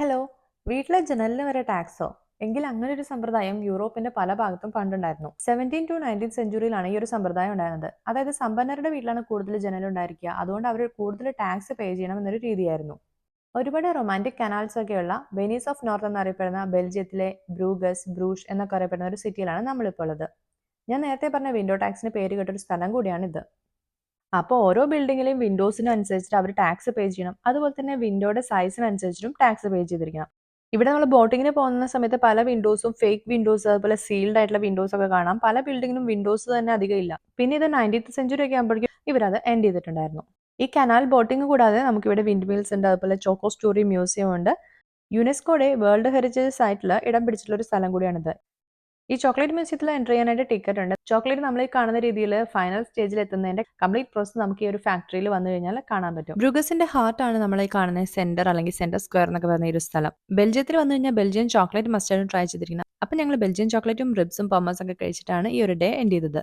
Hello വീട്ടിലെ ജനലിന് വരെ ടാക്സോ? എങ്കിൽ അങ്ങനെ ഒരു സമ്പ്രദായം യൂറോപ്പിന്റെ പല ഭാഗത്തും പണ്ടുണ്ടായിരുന്നു. സെവന്റീൻ ടു നയന്റീൻ സെഞ്ചുറിയിലാണ് ഈ ഒരു സമ്പ്രദായം ഉണ്ടായിരുന്നത്. അതായത് സമ്പന്നരുടെ വീട്ടിലാണ് കൂടുതൽ ജനലുണ്ടായിരിക്കുക അതുകൊണ്ട് അവർ കൂടുതൽ ടാക്സ് പേ ചെയ്യണം എന്നൊരു രീതിയായിരുന്നു. ഒരുപാട് റൊമാന്റിക് കനാൽസ് ഒക്കെയുള്ള വെനീസ് ഓഫ് നോർത്ത് എന്നറിയപ്പെടുന്ന ബെൽജിയത്തിലെ ബ്രൂഗസ് ബ്രൂഷ് എന്നൊക്കെ അറിയപ്പെടുന്ന ഒരു സിറ്റിയിലാണ് നമ്മളിപ്പോൾ ഉള്ളത്. ഞാൻ നേരത്തെ പറഞ്ഞ വിൻഡോ ടാക്സിന് പേര് കേട്ടൊരു സ്ഥലം കൂടിയാണിത്. അപ്പോൾ ഓരോ ബിൽഡിങ്ങിലെയും വിൻഡോസിനനുസരിച്ചിട്ട് അവർ ടാക്സ് പേ ചെയ്യണം. അതുപോലെ തന്നെ വിൻഡോയുടെ സൈസിനനുസരിച്ചിട്ടും ടാക്സ് പേ ചെയ്തിരിക്കണം. ഇവിടെ നമ്മൾ ബോട്ടിങ്ങിന് പോകുന്ന സമയത്ത് പല വിൻഡോസും ഫേക്ക് വിൻഡോസ് അതുപോലെ സീൽഡ് ആയിട്ടുള്ള വിൻഡോസ് ഒക്കെ കാണാം. പല ബിൽഡിങ്ങിനും വിൻഡോസ് തന്നെ അധികം ഇല്ല. പിന്നെ ഇത് നയന്റീത്ത് സെഞ്ചുറി ഒക്കെ ആകുമ്പോഴേക്കും ഇവരത് എൻഡ് ചെയ്തിട്ടുണ്ടായിരുന്നു. ഈ കനാൽ ബോട്ടിംഗ് കൂടാതെ നമുക്കിവിടെ വിൻഡ് മിൽസ് ഉണ്ട് അതുപോലെ ചോക്കോ സ്റ്റോറി മ്യൂസിയം ഉണ്ട്. യുനെസ്കോയുടെ വേൾഡ് ഹെറിറ്റേജ് സൈറ്റിൽ ഇടം പിടിച്ചിട്ടുള്ള ഒരു സ്ഥലം കൂടിയാണിത്. ഈ ചോക്ലേറ്റ് മ്യൂസിയത്തിൽ എന്റർ ചെയ്യാനായിട്ട് ടിക്കറ്റ് ഉണ്ട്. ചോക്ലേറ്റ് നമ്മൾ ഈ കാണുന്ന രീതിയിൽ ഫൈനൽ സ്റ്റേജിൽ എത്തുന്നതിന്റെ കംപ്ലീറ്റ് പ്രോസസ് നമുക്ക് ഈ ഒരു ഫാക്ടറിയിൽ വന്നു കഴിഞ്ഞാൽ കാണാൻ പറ്റും. ബ്രൂഗസിന്റെ ഹാർട്ട് ആണ് നമ്മൾ ഈ കാണുന്ന സെന്റർ അല്ലെങ്കിൽ സെന്റർ സ്ക്വയർ എന്നൊക്കെ പറയുന്ന ഒരു സ്ഥലം. ബെൽജിയത്തിൽ വന്നു കഴിഞ്ഞാൽ ബെൽജിയൻ ചോക്ലേറ്റ് മസ്റ്റാർഡും ട്രൈ ചെയ്തിരിക്കുന്നത്. അപ്പം ഞങ്ങൾ ബെൽജിയൻ ചോക്ലേറ്റും റിബ്സും പമ്മസും ഒക്കെ കഴിച്ചിട്ടാണ് ഈ ഒരു ഡേ എൻഡ് ചെയ്തത്.